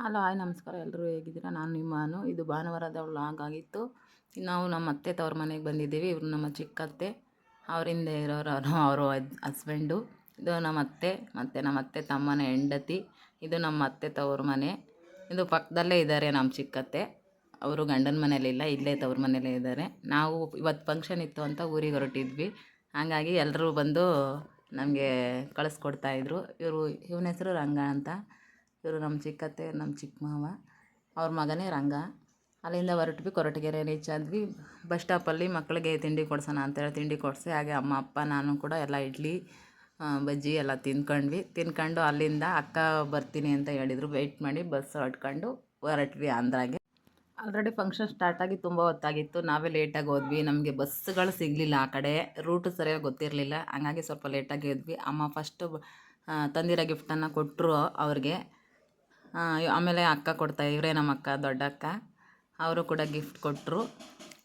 Hello, hi, ನಮಸ್ಕಾರ. ಎಲ್ಲರೂ ಹೇಗಿದ್ದೀರಾ? ನಾನು ನಿಮ್ಮನು ಇದು ಭಾನುವಾರದ ವ್ಲಾಗ್ ಆಗಿತ್ತು ನಾವು ನಮ್ಮ ಅತ್ತೆ ತವ್ರ ಮನೆಗೆ ಬಂದಿದ್ದೀವಿ. ಇವರು ನಮ್ಮ ಚಿಕ್ಕತ್ತೆ ಅವರಿಂದ ಇರೋರು ಅವರು ಹಸ್ಬೆಂಡು. ಇದು ನಮ್ಮ ಅತ್ತೆ, ಮತ್ತು ನಮ್ಮ ಅತ್ತೆ ತಮ್ಮನ ಹೆಂಡತಿ. ಇದು ನಮ್ಮ ಅತ್ತೆ ತವ್ರ ಮನೆ. ಇದು ಪಕ್ಕದಲ್ಲೇ ಇದ್ದಾರೆ ನಮ್ಮ ಚಿಕ್ಕತ್ತೆ ಅವರು ಗಂಡನ ಮನೇಲಿಲ್ಲ ಇಲ್ಲೇ ತವ್ರ ಮನೇಲೇ ಇದ್ದಾರೆ. ನಾವು ಇವತ್ತು ಫಂಕ್ಷನ್ ಇತ್ತು ಅಂತ ಊರಿಗೆ ಹೊರಟಿದ್ವಿ. ಹಾಗಾಗಿ ಎಲ್ಲರೂ ಬಂದು ನಮಗೆ ಕಳಿಸ್ಕೊಡ್ತಾಯಿದ್ರು ಇವರು, ಇವನ ಹೆಸರು ರಂಗ ಅಂತ. ಇವರು ನಮ್ಮ ಚಿಕ್ಕತ್ತೆ ನಮ್ಮ ಚಿಕ್ಕ ಮಾವ, ಅವ್ರ ಮಗನೇ ರಂಗ. ಅಲ್ಲಿಂದ ಹೊರಟ್ವಿ ಕೊರಟಗೆರೆ ರೀಚ್ ಆದ್ವಿ. ಬಸ್ ಸ್ಟಾಪಲ್ಲಿ ಮಕ್ಕಳಿಗೆ ತಿಂಡಿ ಕೊಡ್ಸೋಣ ಅಂತೇಳಿ ತಿಂಡಿ ಕೊಡಿಸಿ, ಹಾಗೆ ಅಮ್ಮ, ಅಪ್ಪ, ನಾನು ಕೂಡ ಎಲ್ಲ ಇಡ್ಲಿ ಬಜ್ಜಿ ಎಲ್ಲ ತಿಂದ್ಕೊಂಡ್ವಿ. ತಿನ್ಕೊಂಡು ಅಲ್ಲಿಂದ ಅಕ್ಕ ಬರ್ತೀನಿ ಅಂತ ಹೇಳಿದರು. ವೆಯ್ಟ್ ಮಾಡಿ ಬಸ್ ಹೊಡ್ಕೊಂಡು ಹೊರಟ್ವಿ ಆಂಧ್ರಾಗೆ. ಆಲ್ರೆಡಿ ಫಂಕ್ಷನ್ ಸ್ಟಾರ್ಟ್ ಆಗಿ ತುಂಬ ಹೊತ್ತಾಗಿತ್ತು. ನಾವೇ ಲೇಟಾಗಿ ಹೋದ್ವಿ. ನಮಗೆ ಬಸ್ಸುಗಳು ಸಿಗಲಿಲ್ಲ ಆ ಕಡೆ. ರೂಟು ಸರಿಯಾಗಿ ಗೊತ್ತಿರಲಿಲ್ಲ. ಹಂಗಾಗಿ ಸ್ವಲ್ಪ ಲೇಟಾಗಿ ಹೋದ್ವಿ. ಅಮ್ಮ ಫಸ್ಟು ತಂದಿರೋ ಗಿಫ್ಟನ್ನು ಕೊಟ್ಟರು ಅವ್ರಿಗೆ. ಆಮೇಲೆ ಅಕ್ಕ ಕೊಡ್ತಾ ಇವರೇ ನಮ್ಮ ಅಕ್ಕ ದೊಡ್ಡಕ್ಕ ಅವರು ಕೂಡ ಗಿಫ್ಟ್ ಕೊಟ್ಟರು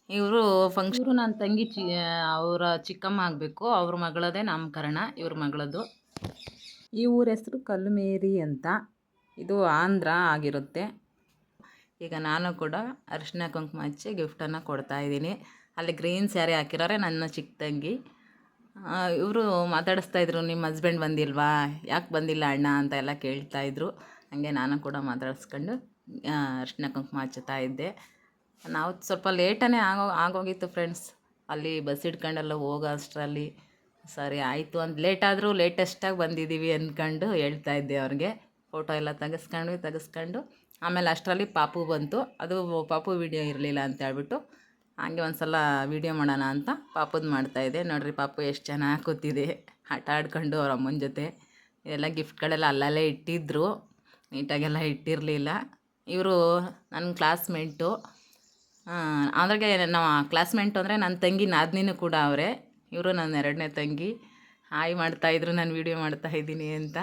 ಇವರು ಫಂಕ್ಷನ್ ನನ್ನ ತಂಗಿ ಚಿ ಅವರ ಚಿಕ್ಕಮ್ಮ ಆಗಬೇಕು. ಅವ್ರ ಮಗಳದೇ ನಾಮಕರಣ ಇವ್ರ ಮಗಳದು. ಈ ಊರ ಹೆಸರು ಕಲ್ಲುಮೇರಿ ಅಂತ. ಇದು ಆಂಧ್ರ ಆಗಿರುತ್ತೆ. ಈಗ ನಾನು ಕೂಡ ಅರಿಶಿನ ಕುಂಕುಮ ಹಚ್ಚಿ ಗಿಫ್ಟನ್ನು ಕೊಡ್ತಾ ಇದ್ದೀನಿ. ಅಲ್ಲಿ ಗ್ರೀನ್ ಸ್ಯಾರಿ ಹಾಕಿರೋರೆ ನನ್ನ ಚಿಕ್ಕ ತಂಗಿ. ಇವರು ಮಾತಾಡಿಸ್ತಾಯಿದ್ರು ನಿಮ್ಮ ಹಸ್ಬೆಂಡ್ ಬಂದಿಲ್ವಾ? ಯಾಕೆ ಬಂದಿಲ್ಲ ಅಣ್ಣ? ಅಂತ ಎಲ್ಲ ಕೇಳ್ತಾಯಿದ್ರು ಹಾಗೆ ನಾನು ಕೂಡ ಮಾತಾಡಿಸ್ಕೊಂಡು ಅರಿಶಿನ ಕುಂಕುಮ ಹಚ್ಚುತ್ತಾ ಇದ್ದೆ. ನಾವು ಸ್ವಲ್ಪ ಲೇಟನೇ ಆಗೋ, ಆಗೋಗಿತ್ತು ಫ್ರೆಂಡ್ಸ್ ಅಲ್ಲಿ ಬಸ್ ಹಿಡ್ಕೊಂಡೆಲ್ಲ ಹೋಗೋ ಅಷ್ಟರಲ್ಲಿ ಸರಿ ಆಯಿತು ಅಂತ ಲೇಟಾದರೂ ಲೇಟೆಸ್ಟಾಗಿ ಬಂದಿದ್ದೀವಿ ಅಂದ್ಕೊಂಡು ಹೇಳ್ತಾ ಇದ್ದೆ ಅವ್ರಿಗೆ. ಫೋಟೋ ಎಲ್ಲ ತೆಗೆಸ್ಕೊಂಡು ತೆಗೆಸ್ಕೊಂಡು ಆಮೇಲೆ ಅಷ್ಟರಲ್ಲಿ ಪಾಪು ಬಂತು. ಅದು ಪಾಪು ವೀಡಿಯೋ ಇರಲಿಲ್ಲ ಅಂತ ಹೇಳ್ಬಿಟ್ಟು ಹಾಗೆ ಒಂದು ಸಲ ವೀಡಿಯೋ ಮಾಡೋಣ ಅಂತ ಪಾಪುದು ಮಾಡ್ತಾಯಿದ್ದೆ ನೋಡಿರಿ ಪಾಪು ಎಷ್ಟು ಚೆನ್ನಾಗಿ ಕೂತಿದೆ. ಆಟ ಆಡ್ಕೊಂಡು ಅವ್ರ ಅಮ್ಮನ ಜೊತೆ. ಎಲ್ಲ ಗಿಫ್ಟ್ಗಳೆಲ್ಲ ಅಲ್ಲಲ್ಲೇ ಇಟ್ಟಿದ್ದರು ನೀಟಾಗೆಲ್ಲ ಇಟ್ಟಿರಲಿಲ್ಲ. ಇವರು ನನ್ನ ಕ್ಲಾಸ್ಮೇಟು ಅದ್ರಾಗೆ ನಾವು ಕ್ಲಾಸ್ಮೇಟು ಅಂದರೆ ನನ್ನ ತಂಗಿ ನಾದಿನಿನೂ ಕೂಡ ಅವರೇ. ಇವರು ನನ್ನ ಎರಡನೇ ತಂಗಿ. ಹಾಯ್ ಮಾಡ್ತಾಯಿದ್ರು ನಾನು ವೀಡಿಯೋ ಮಾಡ್ತಾಯಿದ್ದೀನಿ ಅಂತ.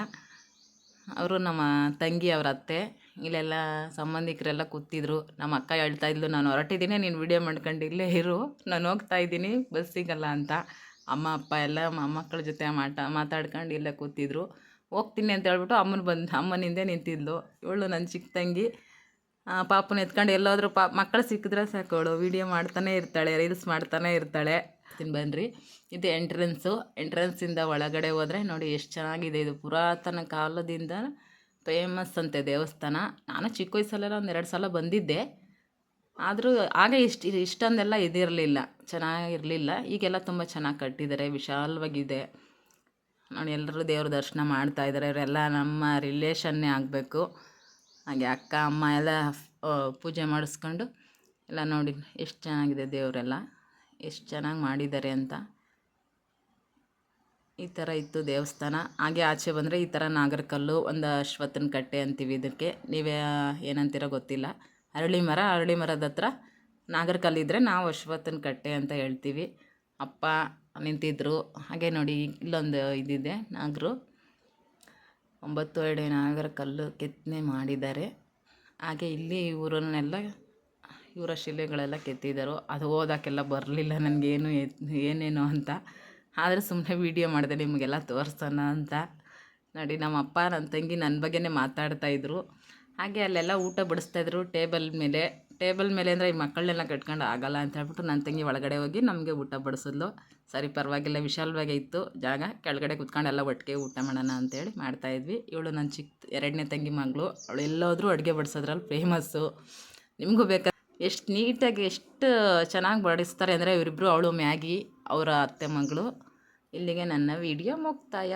ಅವರು ನಮ್ಮ ತಂಗಿ ಅವ್ರ ಅತ್ತೆ. ಇಲ್ಲೆಲ್ಲ ಸಂಬಂಧಿಕರೆಲ್ಲ ಕೂತಿದ್ರು. ನಮ್ಮ ಅಕ್ಕ ಹೇಳ್ತಾ ಇದ್ಲು, ನಾನು ಹೊರಟಿದ್ದೀನಿ, ನೀನು ವೀಡಿಯೋ ಮಾಡ್ಕೊಂಡು ಇಲ್ಲೇ ಇರು. ನಾನು ಹೋಗ್ತಾ ಇದ್ದೀನಿ, ಬಸ್ಸಿಗಲ್ಲ ಅಂತ. ಅಮ್ಮ, ಅಪ್ಪ ಎಲ್ಲ ಮಕ್ಕಳ ಜೊತೆ ಮಾಟ, ಮಾತಾಡ್ಕೊಂಡು ಇಲ್ಲೇ ಕೂತಿದ್ರು. ಹೋಗ್ತೀನಿ ಅಂತ ಹೇಳ್ಬಿಟ್ಟು ಅಮ್ಮನ ಬಂದು ಅಮ್ಮನ ಹಿಂದೆ ನಿಂತಿದ್ಲು. ಇವಳು ನನ್ನ ಚಿಕ್ಕ ತಂಗಿ. ಪಾಪನ ಎತ್ಕೊಂಡು ಎಲ್ಲಾದರೂ ಪಾ ಮಕ್ಕಳು ಸಿಕ್ಕಿದ್ರೆ ಸಾಕು ಅವಳು. ವೀಡಿಯೋ ಮಾಡ್ತಾನೆ ಇರ್ತಾಳೆ ರೀಲ್ಸ್ ಮಾಡ್ತಾನೆ ಇರ್ತಾಳೆ. ತಿನ್ ಬನ್ನಿರಿ ಇದು ಎಂಟ್ರೆನ್ಸು ಎಂಟ್ರೆನ್ಸಿಂದ ಒಳಗಡೆ ಹೋದರೆ ನೋಡಿ ಎಷ್ಟು ಚೆನ್ನಾಗಿದೆ. ಇದು ಪುರಾತನ ಕಾಲದಿಂದ ಫೇಮಸ್ ಅಂತೆ ದೇವಸ್ಥಾನ. ನಾನು ಚಿಕ್ಕ ವಯಸ್ಸಲ್ಲೆಲ್ಲ ಒಂದು ಎರಡು ಸಲ ಬಂದಿದ್ದೆ. ಆದರೂ ಆಗ ಇಷ್ಟು, ಇಷ್ಟೊಂದೆಲ್ಲ ಇದಿರಲಿಲ್ಲ. ಚೆನ್ನಾಗಿರಲಿಲ್ಲ. ಈಗೆಲ್ಲ ತುಂಬ ಚೆನ್ನಾಗಿ ಕಟ್ಟಿದ್ದಾರೆ ವಿಶಾಲವಾಗಿದೆ. ನೋಡಿ ಎಲ್ಲರೂ ದೇವ್ರ ದರ್ಶನ ಮಾಡ್ತಾ ಇದ್ದಾರೆ ಇವರೆಲ್ಲ ನಮ್ಮ ರಿಲೇಷನ್ನೇ ಆಗಬೇಕು. ಹಾಗೆ ಅಕ್ಕ, ಅಮ್ಮ ಎಲ್ಲ ಪೂಜೆ ಮಾಡಿಸ್ಕೊಂಡು ಎಲ್ಲ ನೋಡಿ, ಎಷ್ಟು ಚೆನ್ನಾಗಿದೆ ದೇವರೆಲ್ಲ. ಎಷ್ಟು ಚೆನ್ನಾಗಿ ಮಾಡಿದ್ದಾರೆ ಅಂತ. ಈ ಥರ ಇತ್ತು ದೇವಸ್ಥಾನ. ಹಾಗೆ ಆಚೆ ಬಂದರೆ ಈ ಥರ ನಾಗರಕಲ್ಲು, ಒಂದು ಅಶ್ವತ್ಥನ ಕಟ್ಟೆ ಅಂತೀವಿ ಇದಕ್ಕೆ. ನೀವೇ ಏನಂತೀರ ಗೊತ್ತಿಲ್ಲ. ಅರಳಿ ಮರ ಅರಳಿ ಮರದ ಹತ್ರ ನಾಗರಕಲ್ಲಿದ್ದರೆ ನಾವು ಅಶ್ವತ್ಥನ ಕಟ್ಟೆ ಅಂತ ಹೇಳ್ತೀವಿ. ಅಪ್ಪ ನಿಂತಿದ್ದರು ಹಾಗೆ ನೋಡಿ ಇಲ್ಲೊಂದು ಇದಿದೆ, ನಾಗರು. ಒಂಬತ್ತು ಎರಡೆ ನಾಗರ ಕಲ್ಲು ಕೆತ್ತನೆ ಮಾಡಿದ್ದಾರೆ. ಹಾಗೆ ಇಲ್ಲಿ ಇವರನ್ನೆಲ್ಲ, ಇವರ ಶಿಲೆಗಳೆಲ್ಲ ಕೆತ್ತಿದ್ದರು. ಅದು ಓದೋಕ್ಕೆಲ್ಲ ಬರಲಿಲ್ಲ ನನಗೇನು ಏನೇನು ಅಂತ. ಆದರೆ ಸುಮ್ಮನೆ ವೀಡಿಯೋ ಮಾಡಿದೆ, ನಿಮಗೆಲ್ಲ ತೋರಿಸೋಣ ಅಂತ. ನೋಡಿ, ನಮ್ಮ ಅಪ್ಪ ನನ್ನ ತಂಗಿ ನನ್ನ ಬಗ್ಗೆನೇ ಮಾತಾಡ್ತಾಯಿದ್ರು ಹಾಗೆ ಅಲ್ಲೆಲ್ಲ ಊಟ ಬಡಿಸ್ತಾಯಿದ್ರು ಟೇಬಲ್ ಮೇಲೆ. ಟೇಬಲ್ ಮೇಲೆ ಅಂದರೆ ಈ ಮಕ್ಕಳನ್ನೆಲ್ಲ ಕಟ್ಕೊಂಡು ಆಗಲ್ಲ ಅಂತ ಹೇಳ್ಬಿಟ್ಟು ನನ್ನ ತಂಗಿ ಒಳಗಡೆ ಹೋಗಿ ನಮಗೆ ಊಟ ಬಡಿಸಿದ್ಲು. ಸರಿ, ಪರವಾಗಿಲ್ಲ, ವಿಶಾಲವಾಗೇ ಇತ್ತು ಜಾಗ. ಕೆಳಗಡೆ ಕುತ್ಕೊಂಡು ಎಲ್ಲ ಒಟ್ಟಿಗೆ ಊಟ ಮಾಡೋಣ ಅಂತೇಳಿ ಮಾಡ್ತಾಯಿದ್ವಿ ಇವಳು ನನ್ನ ಚಿಕ್ಕ ಎರಡನೇ ತಂಗಿ ಮಗಳು. ಅವಳು ಎಲ್ಲೋದ್ರೂ ಅಡುಗೆ ಬಡಿಸೋದ್ರಲ್ಲಿ ಫೇಮಸ್ಸು ನಿಮಗೂ ಬೇಕಾ? ಎಷ್ಟು ನೀಟಾಗಿ, ಎಷ್ಟು ಚೆನ್ನಾಗಿ ಬಡಿಸ್ತಾರೆ ಅಂದರೆ ಇವರಿಬ್ಬರು ಅವಳು ಮ್ಯಾಗಿ, ಅವರ ಅತ್ತೆ ಮಗಳು. ಇಲ್ಲಿಗೆ ನನ್ನ ವಿಡಿಯೋ ಮುಕ್ತಾಯ.